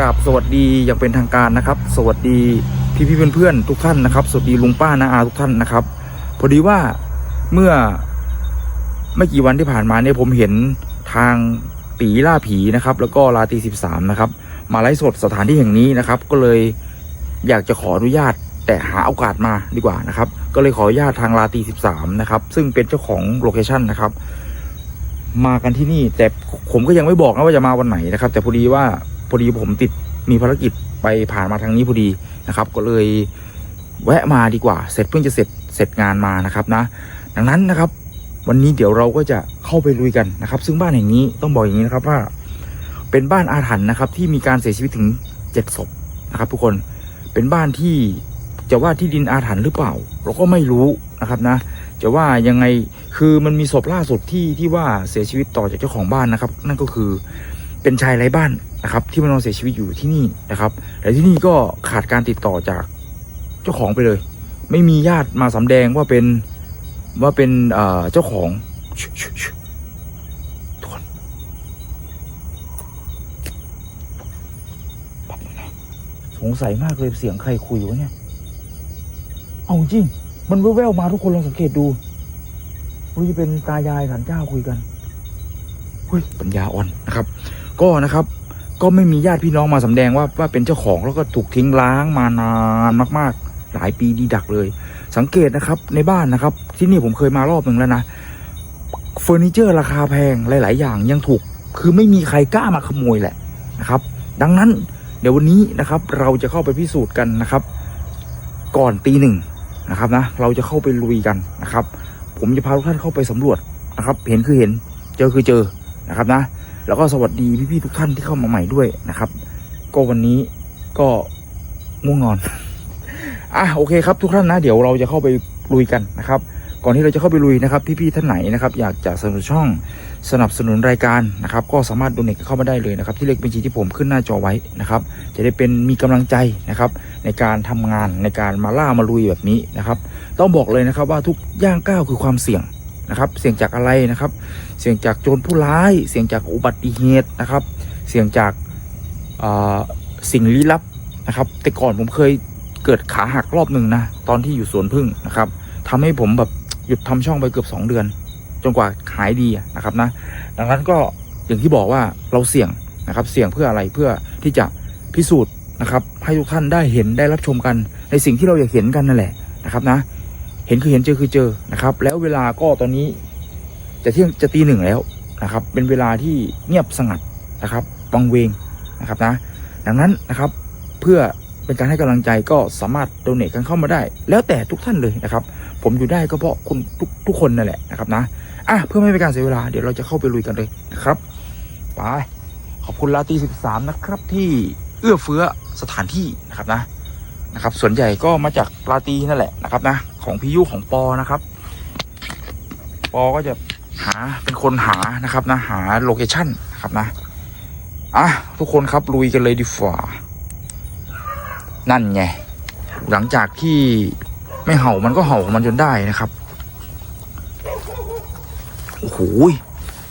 ราบสวัสดีอย่างเป็นทางการนะครับ สวัสดีพี่พี่ๆเพื่อนๆทุกท่านนะครับ สวัสดีลุงป้านาอาทุกท่านนะครับ พอดีว่าเมื่อไม่กี่วันที่ผ่านมาเนี่ยผมเห็นทางตีล่าผีนะครับ แล้วก็ลาตีสิบสามนะครับ มาไลฟ์สดสถานที่แห่งนี้นะครับ ก็เลยอยากจะขออนุญาตแต่หาโอกาสมาดีกว่านะครับ ก็เลยขออนุญาตทางลาตีสิบสามนะครับ ซึ่งเป็นเจ้าของโลเคชันนะครับ มากันที่นี่แต่ผมก็ยังไม่บอกนะว่าจะมาวันไหนนะครับ แต่พอดีว่า พอดีผมติดมีภารกิจไปผ่านมาทางนี้พอดีนะครับ ก็เลยแวะมาดีกว่า เสร็จเพิ่งจะเสร็จเสร็จงานมานะครับนะ ดังนั้นนะครับ วันนี้เดี๋ยวเราก็จะเข้าไปลุยกันนะครับ ซึ่งบ้านแห่งนี้ต้องบอกอย่างนี้นะครับว่า เป็นบ้านอาถรรพ์นะครับ ที่มีการเสียชีวิตถึงเจ็ดศพนะครับ ทุกคนเป็นบ้านที่จะว่าที่ดินอาถรรพ์หรือเปล่า เราก็ไม่รู้นะครับนะ จะว่ายังไงคือมันมีศพล่าสุดที่ที่ว่าเสียชีวิตต่อจากเจ้าของบ้านนะครับ นั่นก็คือ เป็นชายไร้บ้านนะครับ ที่มานอนเสียชีวิตอยู่ที่นี่นะครับแต่ที่นี่ก็ขาดการติดต่อจากเจ้าของไปเลย ไม่มีญาติมาสำแดงว่าเป็นว่าเป็นเจ้าของทุกคนสงสัยมากเลยเสียงใครคุยวะเนี่ย เอาจริง มันแว่วๆมาทุกคนลองสังเกตดูว่าจะเป็นตายายสันเจ้าคุยกันเฮ้ยปัญญาอ่อนนะครับ ก็นะครับ ก็ไม่มีญาติพี่น้องมาสำแดงว่าว่าเป็นเจ้าของแล้วก็ถูกทิ้งล้างมานานมากๆ หลายปีดีดักเลย สังเกตนะครับในบ้านนะครับ ที่นี่ผมเคยมารอบหนึ่งแล้วนะเฟอร์นิเจอร์ราคาแพงหลาย ๆ อย่างยังถูก คือไม่มีใครกล้ามาขโมยแหละนะครับ ดังนั้นเดี๋ยววันนี้นะครับ เราจะเข้าไปพิสูจน์กันนะครับ ก่อนตีหนึ่งนะครับนะ เราจะเข้าไปลุยกันนะครับ ผมจะพาทุกท่านเข้าไปสำรวจนะครับ เห็นคือเห็น เจอคือเจอนะครับนะ แล้วก็สวัสดีพี่ๆทุกท่านที่เข้ามาใหม่ด้วยนะครับ ก็วันนี้ก็ง่วงนอนอะโอเคครับทุกท่านนะ เดี๋ยวเราจะเข้าไปลุยกันนะครับ ก่อนที่เราจะเข้าไปลุยนะครับพี่ๆท่านไหนนะครับ อยากจะสนับสนุนช่องสนับสนุนรายการนะครับ ก็สามารถด o เน e เข้ามาได้เลยนะครับ ที่เลขบัญชีที่ผมขึ้นหน้าจอไว้นะครับ จะได้เป็นมีกำลังใจนะครับ ในการทำงานในการมาล่ามาลุยแบบนี้นะครับ ต้องบอกเลยนะครับว่าทุกย่างก้าวคือความเสี่ยง นะครับ เสี่ยงจากอะไรนะครับ เสี่ยงจากโจรผู้ร้าย เสี่ยงจากอุบัติเหตุนะครับ เสี่ยงจากสิ่งลี้ลับนะครับ แต่ก่อนผมเคยเกิดขาหักรอบหนึ่งนะตอนที่อยู่สวนพึ่งนะครับทำให้ผมแบบหยุดทำช่องไปเกือบ 2 เดือน จนกว่าหายดีนะครับนะ ดังนั้นก็อย่างที่บอกว่าเราเสี่ยงนะครับ เสี่ยงเพื่ออะไรเพื่อที่จะพิสูจน์นะครับ ให้ทุกท่านได้เห็นได้รับชมกันในสิ่งที่เราอยากเห็นกันนั่นแหละนะครับนะ เห็นคือเห็นเจอคือเจอนะครับ แล้วเวลาก็ตอนนี้จะเที่ยงจะตีหนึ่งแล้วนะครับ เป็นเวลาที่เงียบสงัดนะครับวังเวงนะครับนะ ดังนั้นนะครับเพื่อเป็นการให้กำลังใจก็สามารถโดเน a กันเข้ามาได้ แล้วแต่ทุกท่านเลยนะครับ ผมอยู่ได้ก็เพราะคุณทุกทุกคนนั่นแหละนะครับนะอะเพื่อไม่เป็นการเสียเวลาเดี๋ยวเราจะเข้าไปลุยกันเลยนะครับไปขอบคุณลาตีสิบสามนะครับที่เอื้อเฟื้อสถานที่นะครับนะนะครับ ส่วนใหญ่ก็มาจากลาตีนั่นแหละนะครับนะ ของพี่ยุของปอนะครับ ปอก็จะหาเป็นคนหานะครับนะหาโลเคชั่นนะครับนะอะทุกคนครับลุยกันเลยดีฝ่านั่นไงหลังจากที่ไม่เห่ามันก็เห่าของมันจนได้นะครับโอ้โห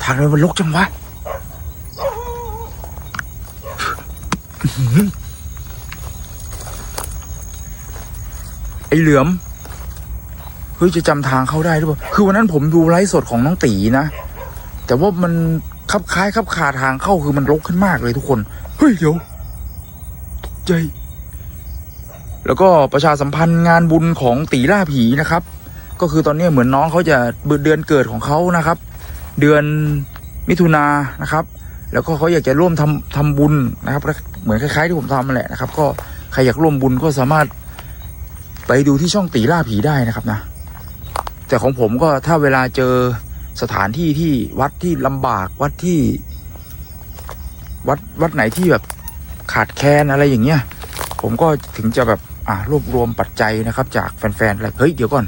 ทางมันรกจังวะไอเหลือม เฮ้ยจะจำทางเข้าได้หรือเปล่าคือวันนั้นผมดูไลฟ์สดของน้องตีนะแต่ว่ามันคับคล้ายคับคาทางเข้าคือมันรกขึ้นมากเลยทุกคนเฮ้ยเดี๋ยวตกใจแล้วก็ประชาสัมพันธ์งานบุญของตีล่าผีนะครับ ก็คือตอนนี้เหมือนน้องเขาจะเดือนเกิดของเขานะครับ เดือนมิถุนายนนะครับ แล้วก็เขาอยากจะร่วมทำทำบุญนะครับ เหมือนคล้ายๆที่ผมทำมาแหละนะครับ ก็ใครอยากร่วมบุญก็สามารถไปดูที่ช่องตีล่าผีได้นะครับนะ แต่ของผมก็ถ้าเวลาเจอสถานที่ที่วัดที่ลำบากวัดที่ วัดวัดไหนที่แบบขาดแคลนอะไรอย่างเงี้ย ผมก็ถึงจะแบบอ่ารวบรวมปัจจัยนะครับ จากแฟนๆอะไรเฮ้ยเดี๋ยวก่อน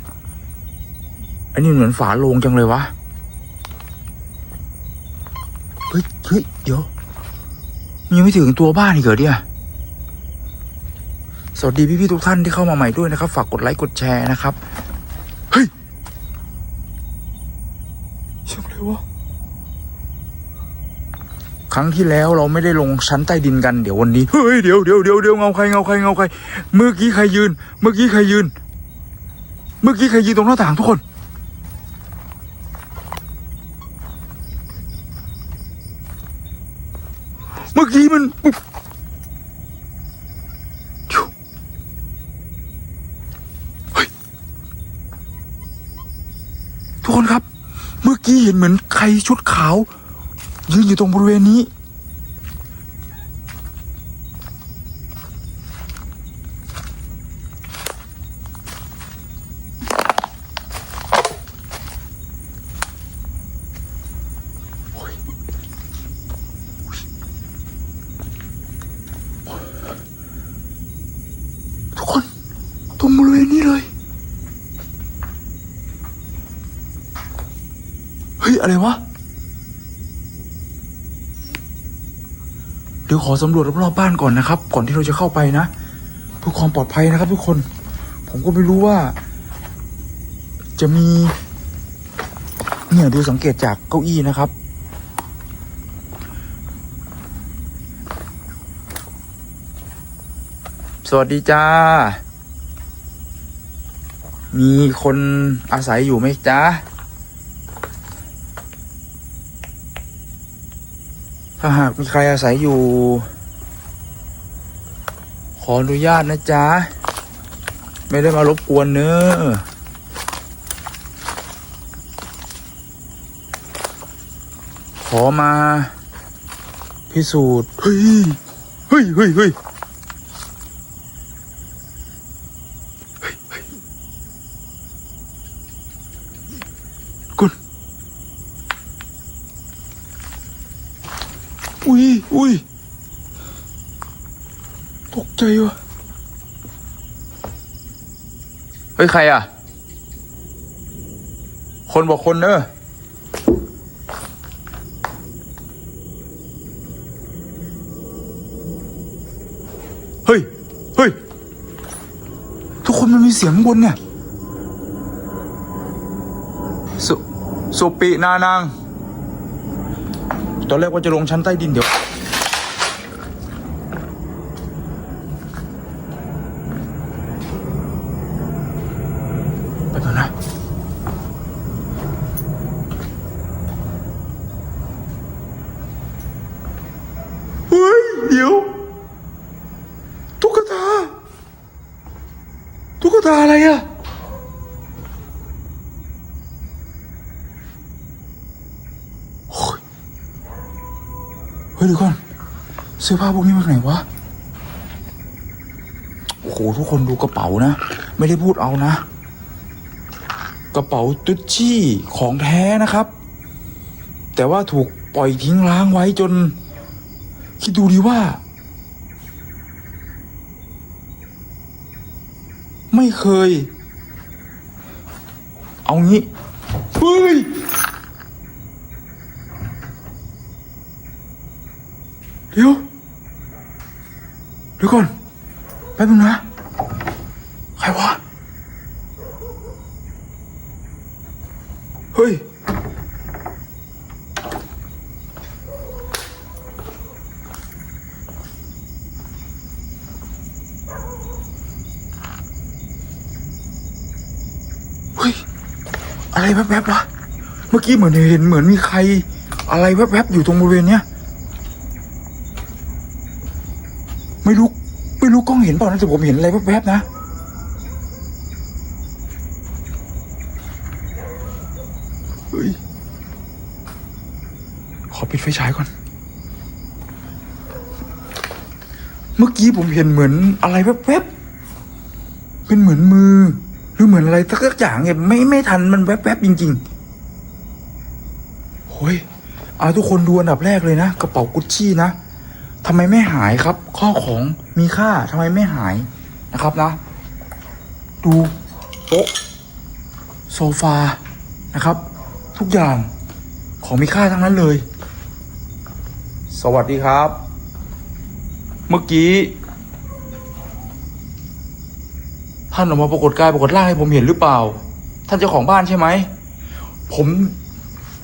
อันนี้เหมือนฝาโลงจังเลยวะเฮ้ยเฮ้ยเดี๋ยวมันยังไม่ถึงตัวบ้านอีกเหรอเนี่ยสวัสดีพี่ๆทุกท่านที่เข้ามาใหม่ด้วยนะครับ ฝากกดไลค์กดแชร์นะครับ เฮ้ยเสียงอะไร วะครรั้งที่แล้วเราไม่ได้ลงชั้นใต้ดินกันเดี๋ยววันนี้เฮ้ยเดี๋ยวเดี๋ยวเดี๋ยวเดี๋ยวเงาใครเงาใครเงาใครเมื่อกี้ใครยืน เมื่อกี้ใครยืน เมื่อกี้ใครยืนตรงหน้าต่างทุกคน เมื่อกี้มันปุ๊บชิวเฮ้ยทุกคนครับ เมื่อ กี้เห็นเหมือนใครชุดขาวยืนอยู่ตรงบริเวณนี้ ทุกคน ตรงบริเวณนี้เลย เฮ้ย อะไรวะ เดี๋ ยวขอสำรวจรอบๆบ้านก่อนนะครับ ก่อนที่เราจะเข้าไปนะเพื่อความปลอดภัยนะครับ ทุกคน ผมก็ไม่รู้ว่า จะมี เนี่ยดูสังเกตจากเก้าอี้นะครับ สวัสดีจ้า มีคนอาศัยอยู่ไหมจ๊ะ ถ้าหากมีใครอาศัยอยู่ ขออนุญาตนะจ๊ะ ไม่ได้มารบกวนเนอะขอมา พิสูจน์ เฮ้ย เฮ้ยเฮ้ยเฮ้ย คุณ อุ้ย ตกใจวะเฮ้ย ใครอะ คนบอกคนเนอะเฮ้ย เฮ้ย ทุกคนมันมีเสียงบนเนี่ยสุสุปินานาง ตอนแรกว่าจะลงชั้นใต้ดินเดี๋ยว ไปก่อนนะ เฮ้ย เดี๋ยว ตุ๊กตา ตาอะไรอะเฮ้ยเดี๋ยวก่อนเสื้อผ้าพวกนี้มาจากไหนวะ โอ้โห ทุกคนดูกระเป๋านะ ไม่ได้พูดเอานะ กระเป๋าตุ๊ชชี่ของแท้นะครับ แต่ว่าถูกปล่อยทิ้งร้างไว้จน คิดดูดีว่า ไม่เคย เอางี้เฮ้ยเดี๋ยวเดี๋ยวก่อนแป๊บนึงนะ ใครวะ เฮ้ย เฮ้ย อะไร แวบๆวะเมื่อกี้เหมือนเห็นเหมือนมีใคร อะไรแวบๆอยู่ตรงบริเวณเนี้ยไม่รู้ไม่รู้กล้องเห็นเปล่านะแต่ผมเห็นอะไรแวบๆนะเฮ้ยขอปิดไฟฉายก่อน เมื่อกี้ผมเห็นเหมือนอะไรแวบๆเป็นเหมือนมือ หรือเหมือนอะไรสักอย่างเนี่ยไม่ไม่ทันมันแวบๆจริงๆโอ้ยเอาทุกคนดูอันดับแรกเลยนะ กระเป๋ากุชชี่นะทำไมไม่หายครับ ข้อของมีค่าทำไมไม่หายนะครับนะ ดูโต๊ะโซฟานะครับ ทุกอย่างของมีค่าทั้งนั้นเลย สวัสดีครับ เมื่อกี้ ท่านออกมาปรากฏกายปรากฏร่างให้ผมเห็นหรือเปล่า ท่านเจ้าของบ้านใช่ไหมผม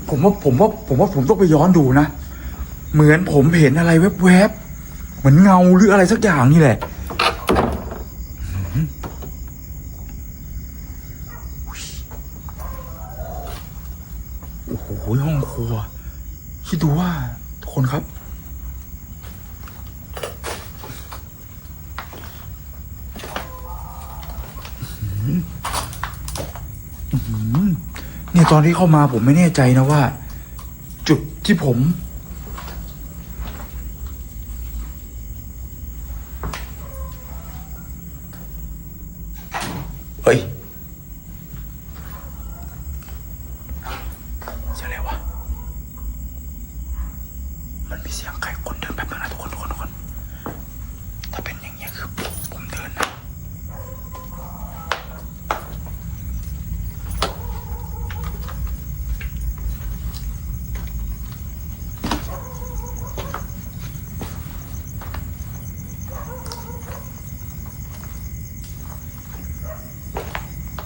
ผมว่าผมว่าผมว่าผมต้องไปย้อนดูนะเหมือนผมเห็นอะไรแวบๆเหมือนเงาหรืออะไรสักอย่างนี่แหละโอ้โหห้องครัวคิดดูว่าทุกคนครับ เนี่ยตอนที่เข้ามาผมไม่แน่ใจนะว่า จุดที่ผม เฮ้ยเสียงอะไรวะ มันมีเสียงใครคนเดินแบบนึงนะทุกคนทุกคนทุกคน ถ้าเป็นอย่างเงี้ยคือผมเดินนะ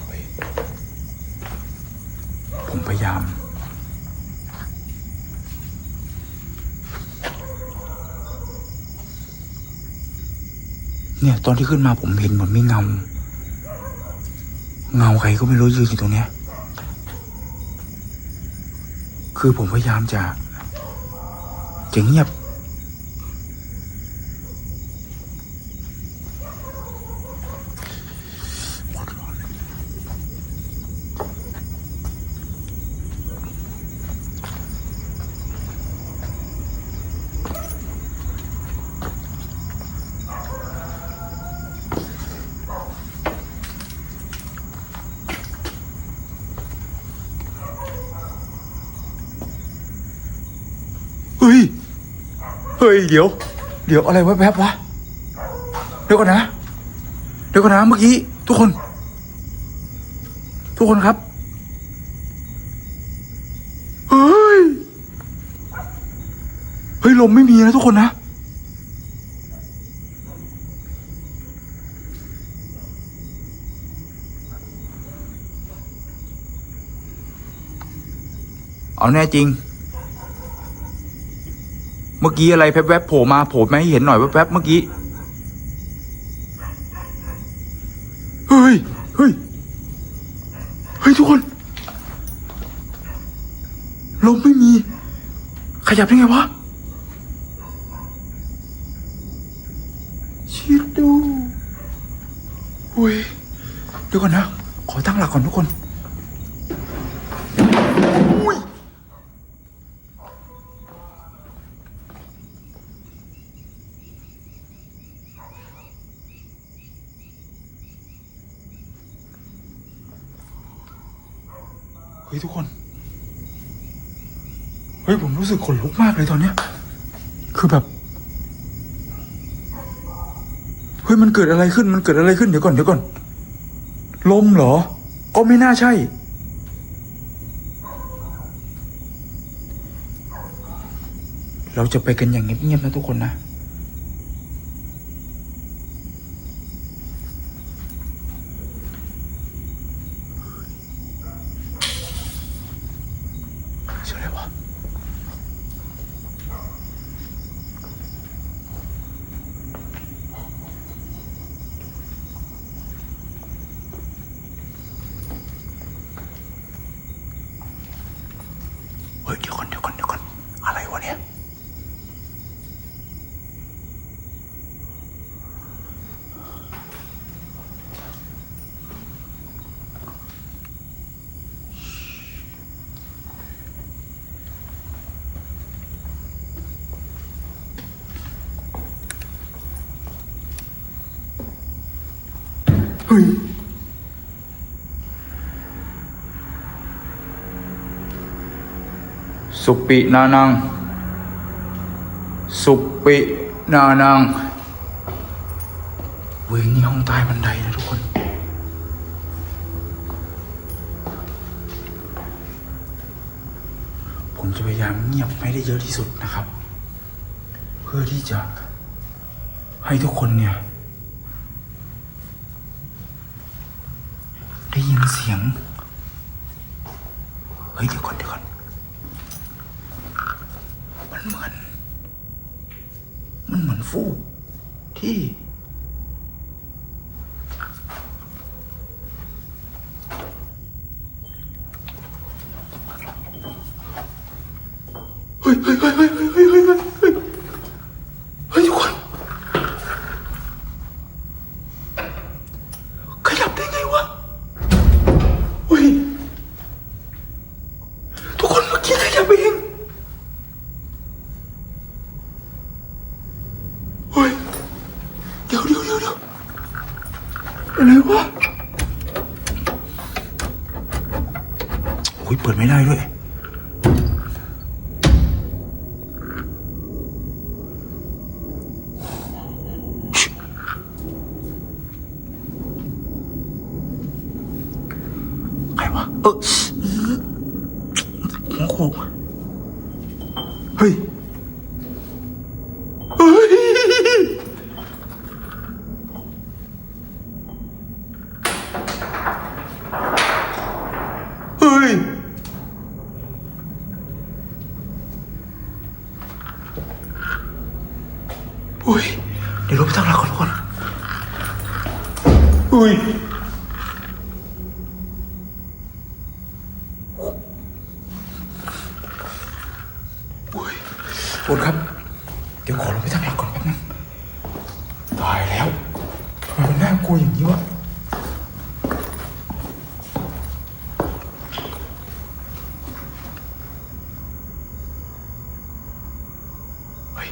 เฮ้ยผมพยายาม เนี่ย ตอนที่ขึ้นมาผมเห็นเหมือนมีเงา เงาใครก็ไม่รู้ยืนอยู่ตรงเนี้ย คือผมพยายามจะจะเงียบ เฮ้ย เดี๋ยว เดี๋ยวอะไรวะแวบวะเดี๋ยวก่อนนะ เดี๋ยวก่อนนะเมื่อกี้ ทุกคน ทุกคนครับเฮ้ยเฮ้ยลมไม่มีนะทุกคนนะเอาแน่จริง เมื่อกี้อะไรแวบๆโผล่มาโผล่มาให้เห็นหน่อยแวบๆเมื่อกี้ เฮ้ย เฮ้ย เฮ้ยทุกคน ลมไม่มี ขยับได้ไงวะ ชิดดูอุ้ยเดี๋ยวก่อนนะ ขอตั้งหลักก่อนทุกคน ยทุกคน เฮ้ยผมรู้สึกขนลุกมากเลยตอนเนี้ย คือแบบ เฮ้ยมันเกิดอะไรขึ้น มันเกิดอะไรขึ้น เดี๋ยวก่อน เดี๋ยวก่อน ลมเหรอ ก็ไม่น่าใช่ เราจะไปกันอย่างเงียบๆนะทุกคนนะ เชื่ออะไรวะ เฮ้ยเดี๋ยวก่อนเดี๋ยวก่อนเดี๋ยวก่อนอะไรวะเนี่ย เฮ้ยสุปินานัง สุปินานังเว้ยนี่ห้องใต้บันไดนะทุกคน ผมจะพยายามเงียบให้ได้เยอะที่สุดนะครับ เพื่อที่จะให้ทุกคนเนี่ย ยินเสียง เฮ้ยเดี๋ยวก่อนเดี๋ยวก่อน มันเหมือน มันเหมือนฟูกที่ เดี๋ยวเดี๋ยวเดี๋ยวเดี๋ยวอะไรวะโอ้ยเปิดไม่ได้ด้วย ใครวะ เออหัวโขกเฮ้ย เฮ้ย เฮ้ย อุ้ย เดี๋ยวลบไปตั้งหลักก่อนทุกคน อุ้ยโอ้ยปวดครับ เดี๋ยวขอลงไปตั้งหลักก่อนแป๊บนึงตายแล้วทำไมมันน่ากลัวอย่างนี้วะเฮ้ย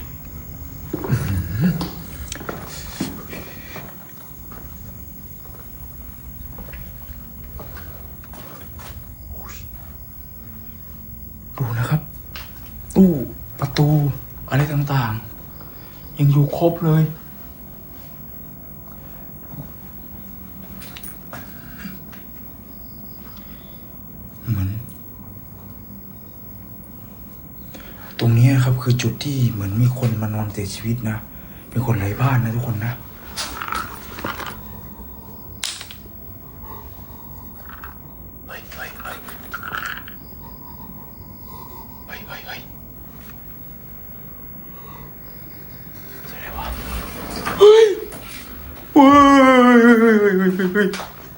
อื้อหือโอ้ยดูนะครับ ตู้ประตูอะไรต่างๆ ยังอยู่ ครบเลย เหมือน ตรงนี้ครับคือจุดที่เหมือนมีคนมานอนเสียชีวิตนะ เป็นคนไร้บ้านนะทุกคนนะ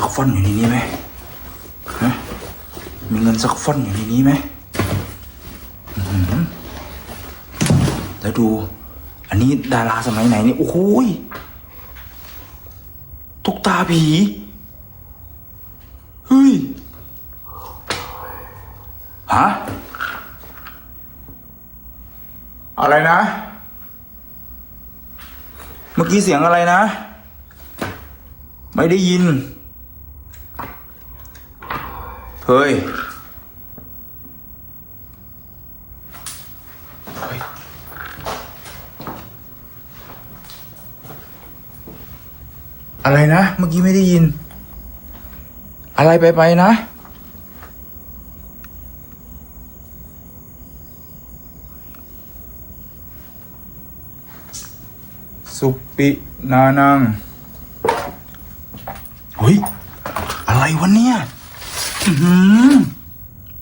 สักฟ่อนอยู่ในนี้ไหมฮะมีเงินสักฟ่อนอยู่ในนี้ไหมหแล้วดู อันนี้ดาราสมัยไหนนี่โอ้โหยตุกตาผีเฮ้ยฮะอะไรนะ เมื่อกี้เสียงอะไรนะ ไม่ได้ยิน เฮ้ยเฮ้ย อะไรนะ เมื่อกี้ไม่ได้ยิน อะไรไปไปนะ สุปินานัง เฮ้ย อะไรวะเนี่ยอื้อหือ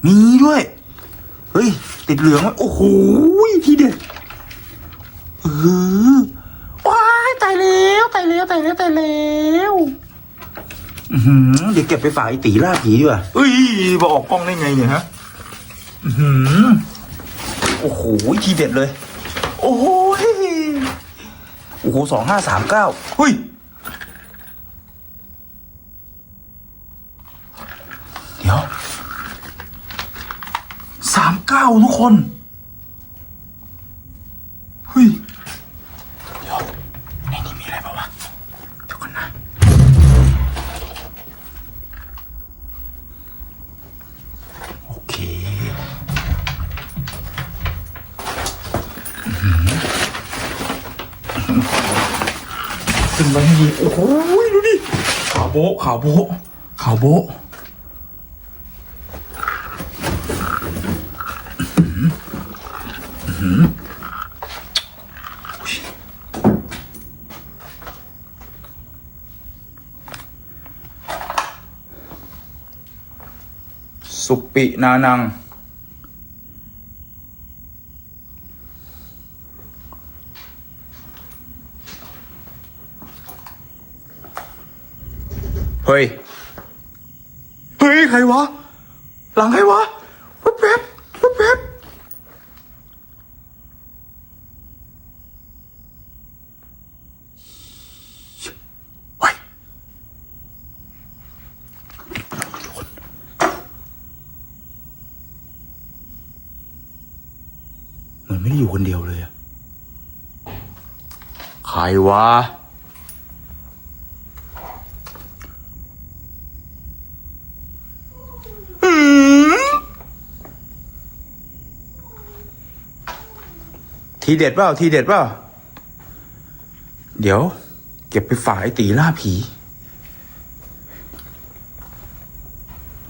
มีด้วย เฮ้ย ติดเหลืองไว้โอ้โหทีเด็ดเออว้ายตายแล้วตายแล้วตายแล้วตายแล้วเดี๋ยวเก็บไปฝากไอ้ตีล่าผีดีกว่าเอ้ยมาออกกล้องได้ไงเนี่ยฮะโอ้โหทีเด็ดเลย โอ้โหโอ้โหสองห้าสามเก้าเฮ้ยามเก้าทุกคน เฮ้ย เดี๋ยว ในนี้มีอะไรปะวะเดี๋ยวกันนโอเคขึ้นไาให้ดีโอ้โหดูดิขาโบขาโบขาโบ ปินานัง เฮ้ย เฮ้ย ใครวะ หลังใครวะแป๊บแป๊บแป๊บแป๊บเฮ้ยทุกคนเหมื อนไม่ได้อยู่คนเดียวเลยอะใครวะ ทีเด็ดเปล่า ทีเด็ดเปล่า เดี๋ยว เก็บไปฝากไอ้ตีล่าผี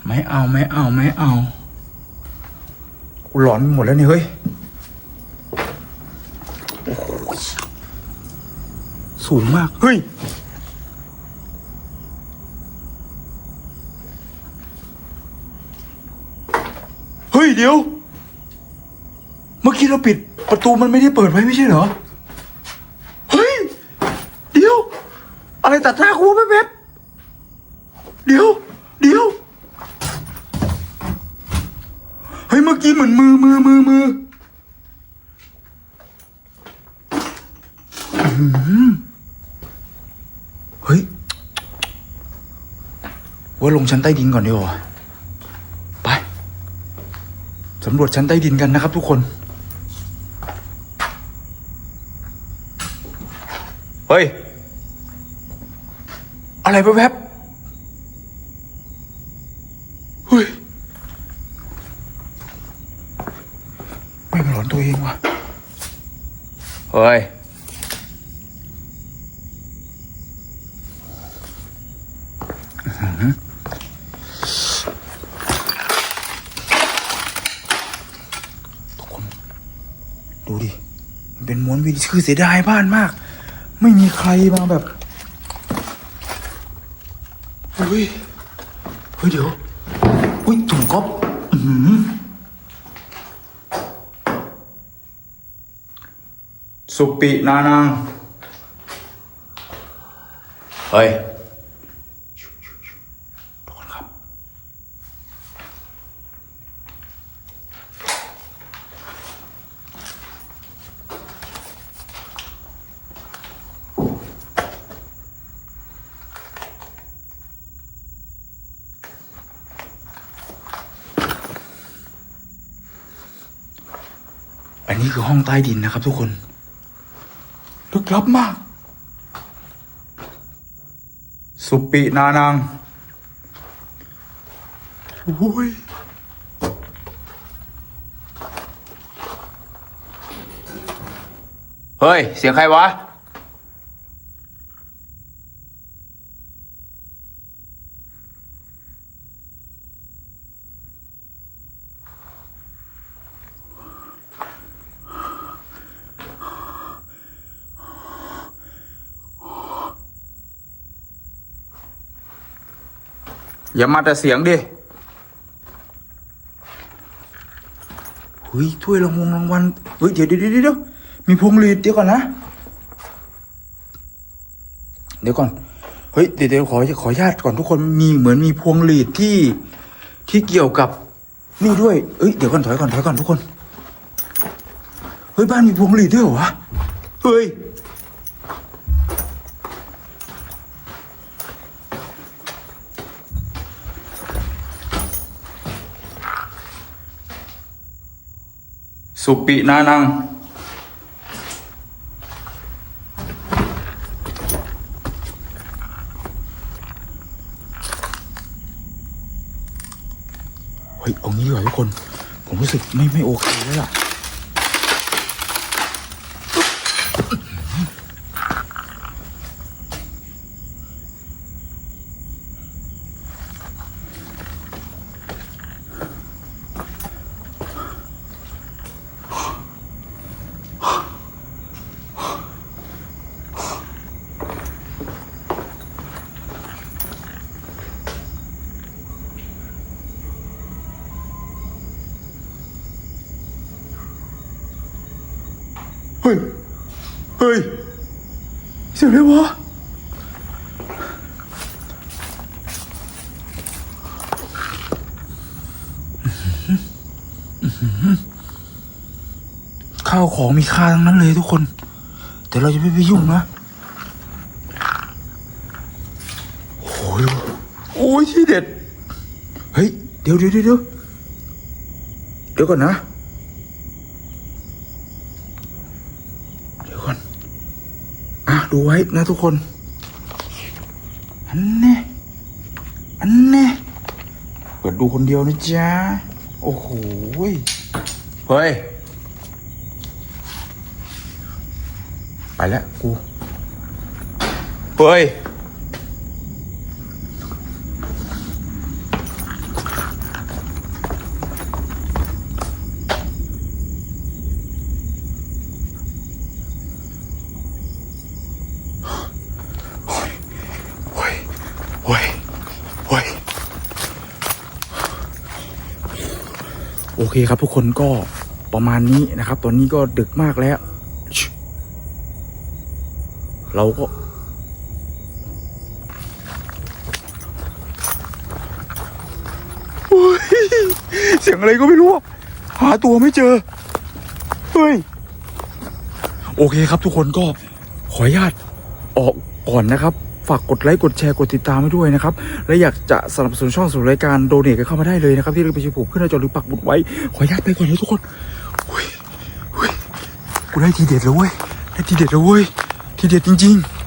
ไม่เอาไม่เอาไม่เอากูหลอนไปหมดแล้วเนี่ยเฮ้ยโอ้โห สูงมาก เฮ้ย เฮ้ยเดี๋ยว เมื่อกี้เราปิดประตูมันไม่ได้เปิดไว้ไม่ใช่เหรอ เฮ้ย เดี๋ยว อะไรตัดหน้ากูแป๊บๆเดี๋ยว เดี๋ยว เฮ้ย เมื่อกี้เหมือนมือมือมือมืออื้อหือเฮ้ย ว่าลง ชั้นใต้ดินก่อนดีกว่าไปสำรวจชั้นใต้ดินกันนะครับ ทุกคน เฮ้ย อะไรแวบๆเฮ้ย ไม่มาหลอนตัวเองวะเฮ้ย อื้อหือทุกคน ดูดิ มันเป็นม้วนวิดี คือเสียดายบ้านมาก ไม่มีใครมาแบบเฮ้ยเฮ้ยเดี๋ยวอุ้ยถุงก๊อบสุปินานังเฮ้ยทุกคนครับ อั นี่คือห้องใต้ดินนะครับทุกคน ลึกลับมาก สุปินานังโอ้ยเฮ้ย เสียงใครวะ อย่ามาแต่เสียงดิเฮ้ยถ้วยรางวงรางวัลเฮ้ยเดี๋ยวเดี๋ยวเดี๋ยวมีพวงหลีดเดี๋ยวก่อนนะ เดี๋ยวก่อนเฮ้ยเดี๋ยวเดี๋ยวขอขอญาตก่อนทุกคนมีเหมือนมีพวงหลีดที่ที่เกี่ยวกับนี่ด้วยเอ้ยเดี๋ยวก่อนถอยก่อนถอยก่อนทุกคนเฮ้ยบ้านมีพวงหลีดด้วยเหรอเฮ้ย สุปินานัง เฮ้ยเอางี้ดีกว่าทุกคน ผมรู้สึกไม่ไม่โอเคแล้วล่ะ เสียงอะไรวะข้าวของมีค่าทั้งนั้นเลยทุกคน แต่เราจะไม่ไปยุ่งนะโอ้ยโอ้ยที่เด็ด เฮ้ย เดี๋ยวเดี๋ยวเดี๋ยวเดี๋ยวเดี๋ยวก่อนนะ เดี๋ยวก่อน อะ ดูไว้นะทุกคน อันนี้อันนี้เปิดดูคนเดียวนะจ๊ะ โอ้โห เฮ้ย ไปแล้วกู เฮ้ย โอ้ยโอ้ยโอ้ยโอ้ยโอเคครับทุกคนก็ประมาณนี้นะครับ ตอนนี้ก็ดึกมากแล้ว เราก็ เสียงอะไรก็ไม่รู้หาตัวไม่เจอ เฮ้ย โอเคครับทุกคนก็ขออนุญาตออกก่อนนะครับ ฝากกดไลค์กดแชร์กดติดตามให้ด้วยนะครับ และอยากจะสนับสนุนช่องสู่รายการโดเนทกันเข้ามาได้เลยนะครับ ที่เราไปชิมผมขึ้นหน้าจอหรือปักบุดไว้ ขออนุญาตไปก่อนนะทุกคนอุ้ยอุ้ยกูได้ทีเด็ดแล้วเว้ยได้ทีเด็ดแล้วเว้ยทีเด็ดจริง ๆ